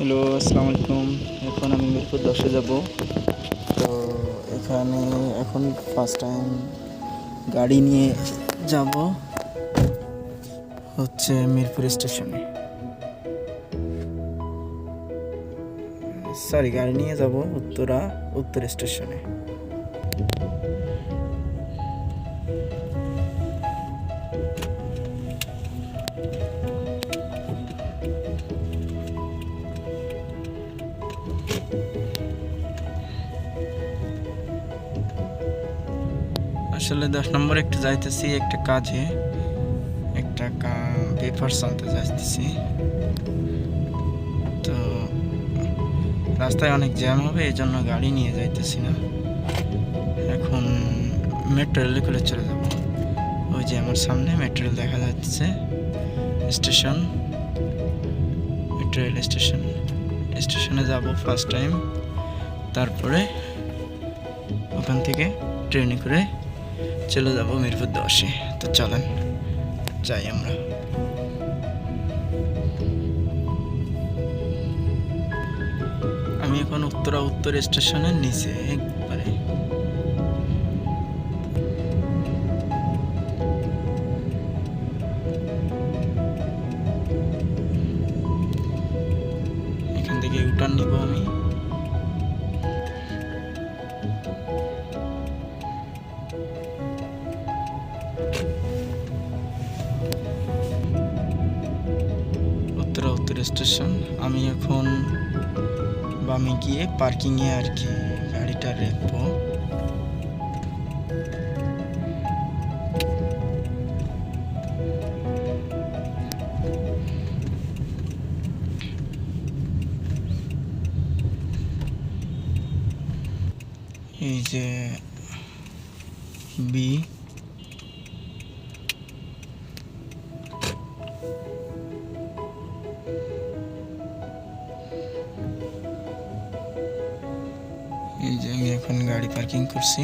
Hello, আসসালামু আলাইকুম। এখন আমি মিরপুর দশে যাব। তো এখানে এখন ফার্স্ট টাইম গাড়ি নিয়ে যাব হচ্ছে মিরপুর স্টেশনে। সরি গাড়ি নিয়ে যাব উত্তরা, উত্তর স্টেশনে। আসলে দশ নম্বর একটু যাইতেছি একটা কাজে, একটা পেপার চালতে যাইতেছি। তো রাস্তায় অনেক জ্যাম হবে এই জন্য গাড়ি নিয়ে যাইতেছি না। এখন মেট্রো করে চলে যাব। ওই যে আমার সামনে মেট্রো দেখা যাচ্ছে স্টেশন মেট্রো স্টেশন স্টেশনে যাব ফার্স্ট টাইম তারপরে ওখান থেকে ট্রেনে করে চলে যাব মিরপুর দশে। তো চলেন, যাই আমরা। আমি এখন উত্তরা উত্তর স্টেশনের নিচে, একবারে। এখান থেকে ইউটার্ন নিব। আমি স্টেশন আমি এখন বামে গিয়ে পার্কিংয়ে আর কি গাড়িটা রাখব। এই যে বি এখন গাড়ি পার্কিং করছি।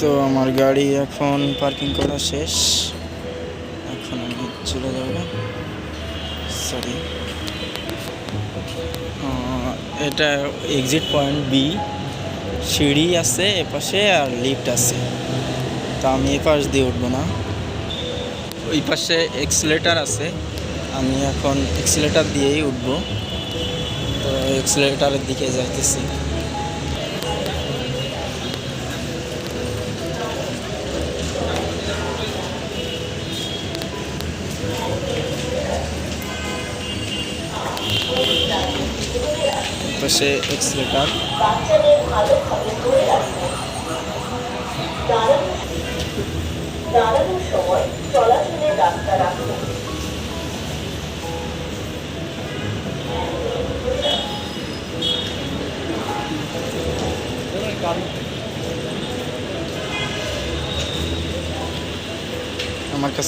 তো আমার গাড়ি এখন পার্কিং করা শেষ। এখন আমি চলে যাব। সরি এটা এক্সিট পয়েন্ট বি সিঁড়ি আছে এপাশে আর লিফট আছে। তো আমি এপাশ দিয়ে উঠবো না। ওই পাশে এক্সিলেটার আছে। আমি এখন এক্সিলেটার দিয়েই উঠবো। তো এক্সিলেটারের দিকে যাইতেছি পাশে এক্সিলেটার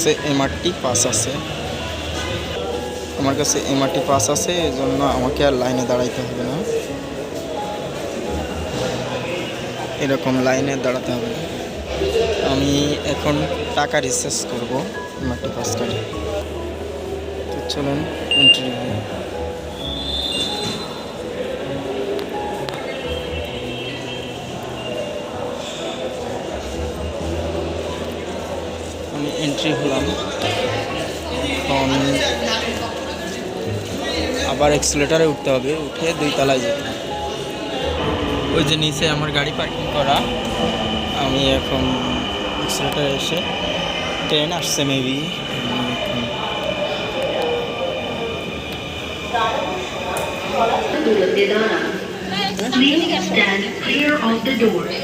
কাছে এমআরটি পাস আছে। আমার কাছে এমআরটি পাস আছে, এই জন্য আমাকে আর লাইনে দাঁড়াইতে হবে না। এরকম লাইনে দাঁড়াতে হবে না। আমি এখন টাকা রিচার্জ করব এমআরটি পাস করে তো চলুন এন্ট্রি এন্ট্রি হলাম। এখন আবার এক্সিলেটারে উঠতে হবে উঠে দুই তলায় যেতে ওই যে নিচে আমার গাড়ি পার্কিং করা আমি এখন এক্সিলেটারে এসে ট্রেন আসছে maybe Please stand clear of the doors.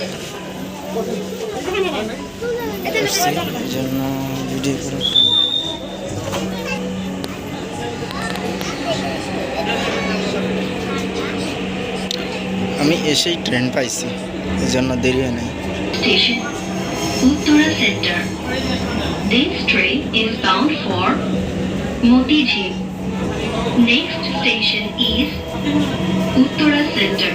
করছি জন্য ভিডিও করে আমি এসেই ট্রেন পাইছি এই জন্য দেরি হয় নাই। Uttara centre this train is bound for next station is Uttara centre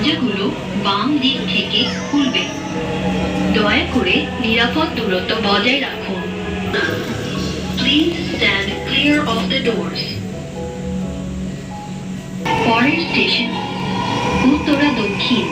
দরজাগুলো বাম দিক থেকে খুলবে। দয়া করে নিরাপদ দূরত্ব বজায় রাখুন। Please stand clear of the doors পরের স্টেশন, উত্তরা দক্ষিণ।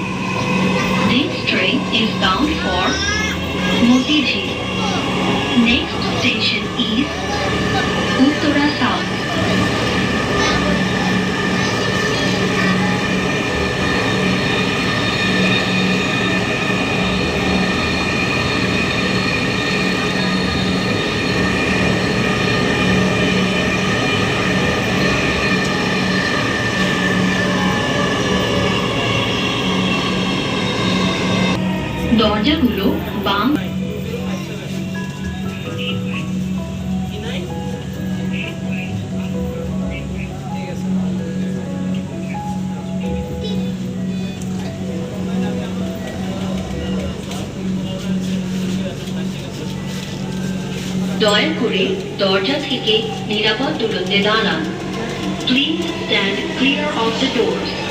দরজাগুলো বাম দয়া করে দরজা থেকে নিরাপদ দূরত্বে দাঁড়ান। Please stand clear of the doors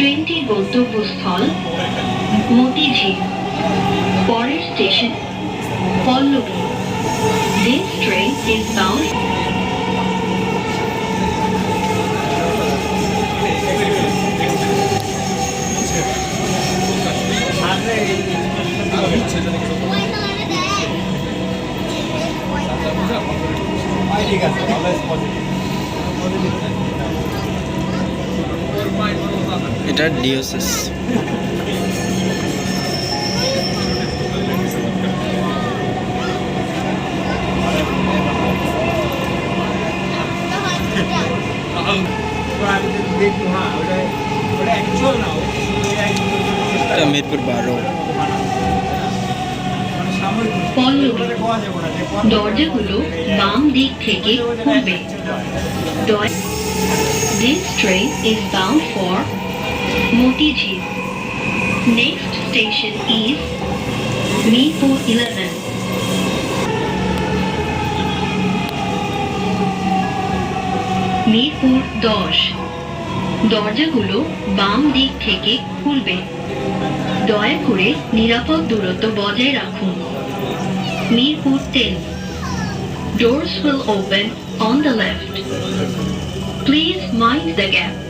ট্রেনটির গন্তব্যস্থল মতিঝিল পরের station Pallabi. This train is bound ঠিক আছে অলওয়েজ পজিটিভ এটা ডিওসিস দেখবো হ্যাঁ ওটা ওটা অ্যাকচুয়াল না ও এটা মিরপুর বারো মানে সাময়িক পল্লবী ওটাতে কোয়া যাবে না যে কোন দরজাগুলো বাম দিক থেকে খুলবে দয়া This train is bound for Motijhil. Next station is Meerpur 11. Mirpur দশ দরজাগুলো বাম দিক থেকে খুলবে দয়া করে নিরাপদ দূরত্ব বজায় রাখুন Mirpur ten Doors will open on the left. Please mind the gap.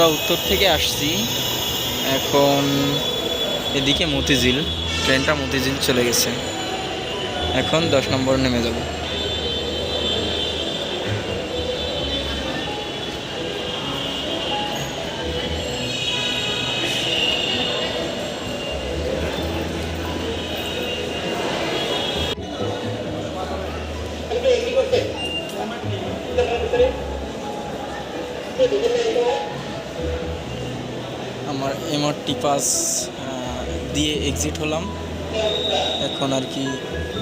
Uttara উত্তর থেকে আসছি। এখন এদিকে মতিঝিল, ট্রেনটা মতিঝিল চলে গেছে। এখন দশ নম্বর নেমে যাব। এমআরটি পাস দিয়ে এক্সিট হলাম। এখন আর কি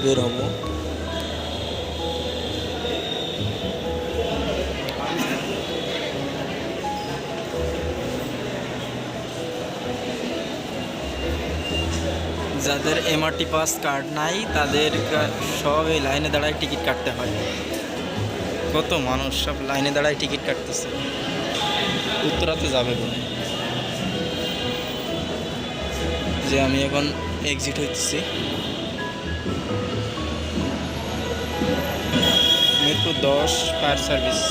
বের হব। যাদের এমআরটি পাস কার্ড নাই, তাদের সব এই লাইনে দাঁড়ায় টিকিট কাটতে হয়। কত মানুষ সব লাইনে দাঁড়ায় টিকিট কাটতেছে। উত্তরাতে যাবে বলে যে আমি এখন এক্সিট হচ্ছি মিরপুর দশ ফায়ার সার্ভিস।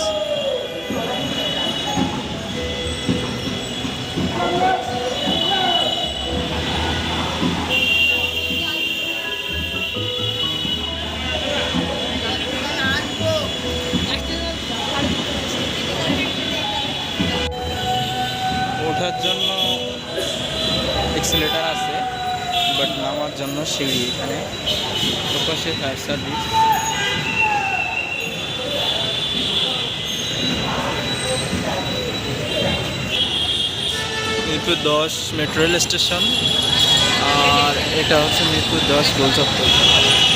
জন্য এখানে ওপাশে ফায়ার সার্ভিস মিরপুর দশ মেট্রো রেল স্টেশন আর এটা হচ্ছে মিরপুর দশ গোল চত্বর